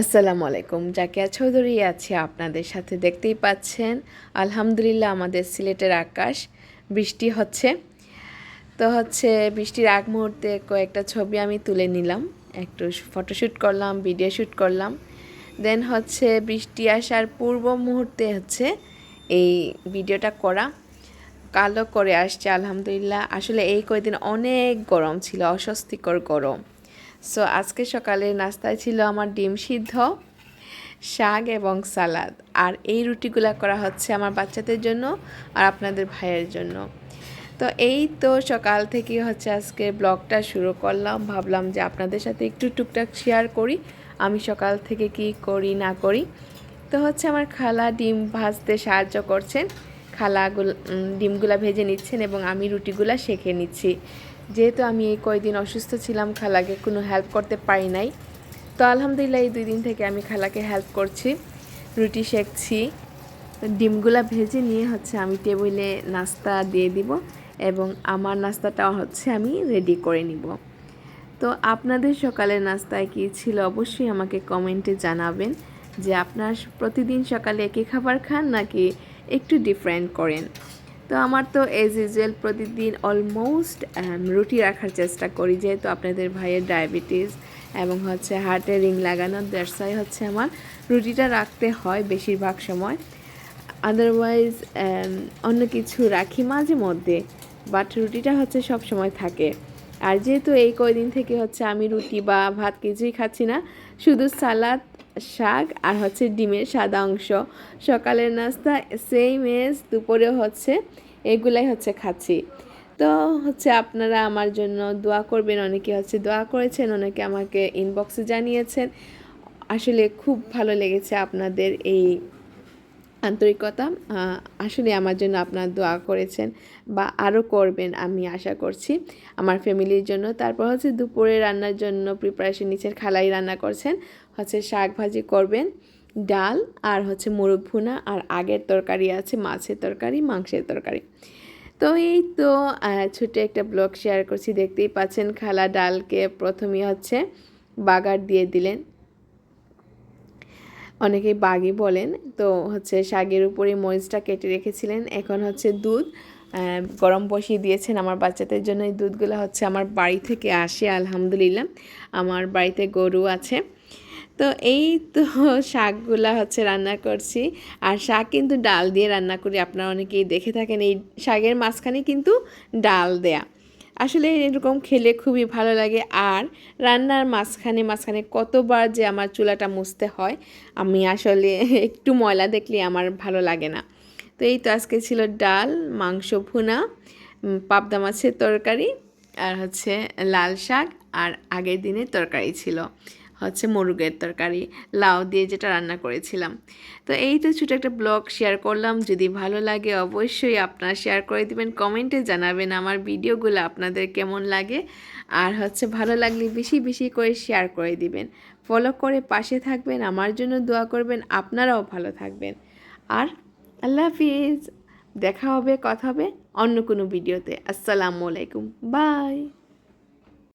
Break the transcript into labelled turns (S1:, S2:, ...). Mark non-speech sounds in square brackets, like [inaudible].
S1: আসসালামু আলাইকুম। জাকিয়া চৌধুরী আছে আপনাদের সাথে, দেখতেই পাচ্ছেন, আলহামদুলিল্লাহ আমাদের সিলেটের আকাশ, বৃষ্টি হচ্ছে। তো হচ্ছে বৃষ্টির আগ মুহূর্তে কয়েকটা ছবি আমি তুলে নিলাম, একটু ফটোশ্যুট করলাম, ভিডিও শ্যুট করলাম। দেন হচ্ছে বৃষ্টি আসার পূর্ব মুহূর্তে হচ্ছে এই ভিডিওটা করা কালো করে আসছে, আলহামদুলিল্লাহ। আসলে এই কয়েকদিন অনেক গরম ছিল, অস্বস্তিকর গরম। সো আজকে সকালে নাস্তায় ছিল আমার ডিম সিদ্ধ, শাক এবং সালাদ। আর এই রুটিগুলো করা হচ্ছে আমার বাচ্চাদের জন্য আর আপনাদের ভাইয়ের জন্য। তো এই তো সকাল থেকে হচ্ছে আজকে ব্লগটা শুরু করলাম। ভাবলাম যে আপনাদের সাথে একটু টুকটাক শেয়ার করি। আমি সকাল থেকে কি করি, না করি। তো হচ্ছে আমার খালা ডিম ভাজতে সাহায্য করছেন। খালাগুলো ডিমগুলা ভেজে নিচ্ছেন এবং আমি রুটিগুলা সেঁকে নিচ্ছি। যেহেতু আমি এই কয়দিন অসুস্থ ছিলাম, খালাকে কোনো হেল্প করতে পারি নাই। তো আলহামদুলিল্লাহ এই দুই দিন থেকে আমি খালাকে হেল্প করছি, রুটি সেঁকছি ডিমগুলা ভেজে নিয়ে হচ্ছে আমি টেবিলে নাস্তা দিয়ে দিব এবং আমার নাস্তাটা হচ্ছে আমি রেডি করে নিব। তো আপনাদের সকালের নাস্তায় কী ছিল অবশ্যই আমাকে কমেন্টে জানাবেন যে আপনার প্রতিদিন সকালে একই খাবার খান নাকি একটু ডিফারেন্ট করেন। তো আমার তো এজ ইউজুয়াল প্রতিদিন অলমোস্ট রুটি রাখার চেষ্টা করি, যেহেতু আপনাদের ভাইয়ের ডায়াবেটিস এবং হচ্ছে হার্টে রিং লাগানো দেড়শাই হচ্ছে আমার রুটিটা রাখতে হয় বেশিরভাগ সময়। আদারওয়াইজ অন্য কিছু রাখি মাঝে মধ্যে বাট রুটিটা হচ্ছে সব সময় থাকে। আর যেহেতু এই কয়দিন থেকে হচ্ছে আমি রুটি বা ভাত কিছুই খাচ্ছি না, শুধু সালাদ, শাক আর হচ্ছে ডিমের সাদা অংশ। সকালের নাস্তা সেম এজ দুপুরে হচ্ছে এগুলাই হচ্ছে খাচ্ছি। তো হচ্ছে আপনারা আমার জন্য দোয়া করবেন, অনেকে হচ্ছে দোয়া করেছেন, অনেকে আমাকে ইনবক্সে জানিয়েছেন। আসলে খুব ভালো লেগেছে আপনাদের এই আন্তরিকতা আসলে আমার জন্য আপনার দোয়া করেছেন বা আরও করবেন আমি আশা করছি। আমার ফ্যামিলির জন্য, তারপর হচ্ছে দুপুরে রান্নার জন্য প্রিপারেশন নিচ্ছেন, খালাই রান্না করছেন, হচ্ছে শাক ভাজি করবেন, ডাল আর হচ্ছে মুরগ ভুনা আর আগের তরকারি আছে, মাছের তরকারি, মাংসের তরকারি। তো এই তো ছোটো একটা ব্লগ শেয়ার করছি, দেখতেই পাচ্ছেন খালা ডালকে প্রথমেই হচ্ছে বাগার দিয়ে দিলেন। অনেকেই বাগি বলেন। তো হচ্ছে শাগের উপরে মরিচটা কেটে রেখেছিলেন। এখন হচ্ছে দুধ গরম বসিয়ে দিয়েছেন আমার বাচ্চাদের জন্য। এই দুধগুলো হচ্ছে আমার বাড়ি থেকে আসে, আলহামদুলিল্লাহ। আমার বাড়িতে গরু আছে। তো এই তো শাকগুলা হচ্ছে রান্না করছি। আর শাক কিন্তু ডাল দিয়ে রান্না করি। আপনারা অনেকেই দেখে থাকেন, এই শাকের মাঝখানে কিন্তু ডাল দেয়া। আসলে এরকম খেলে খুবই ভালো লাগে। আর রান্নার মাঝখানে মাঝখানে কতবার যে আমার চুলাটা মুছতে হয়, আমি আসলে [laughs] একটু ময়লা দেখলে আমার ভালো লাগে না। তো এই তো আজকে ছিল ডাল, মাংস ভুনা পাবদা মাছের তরকারি, আর হচ্ছে লাল শাক, আর আগের দিনের তরকারি ছিল। হচ্ছে মুরগের তরকারি, লাউ দিয়ে যেটা রান্না করেছিলাম। তো এই তো ছোটো একটা ব্লগ শেয়ার করলাম। যদি ভালো লাগে অবশ্যই আপনারা শেয়ার করে দিবেন কমেন্টে জানাবেন আমার ভিডিওগুলো আপনাদের কেমন লাগে। আর হচ্ছে ভালো লাগলে বেশি বেশি করে শেয়ার করে দিবেন। ফলো করে পাশে থাকবেন, আমার জন্য দোয়া করবেন, আপনারাও ভালো থাকবেন। আর আল্লাহ হাফিজ, দেখা হবে, কথা হবে অন্য কোনো ভিডিওতে। আসসালামু আলাইকুম বাই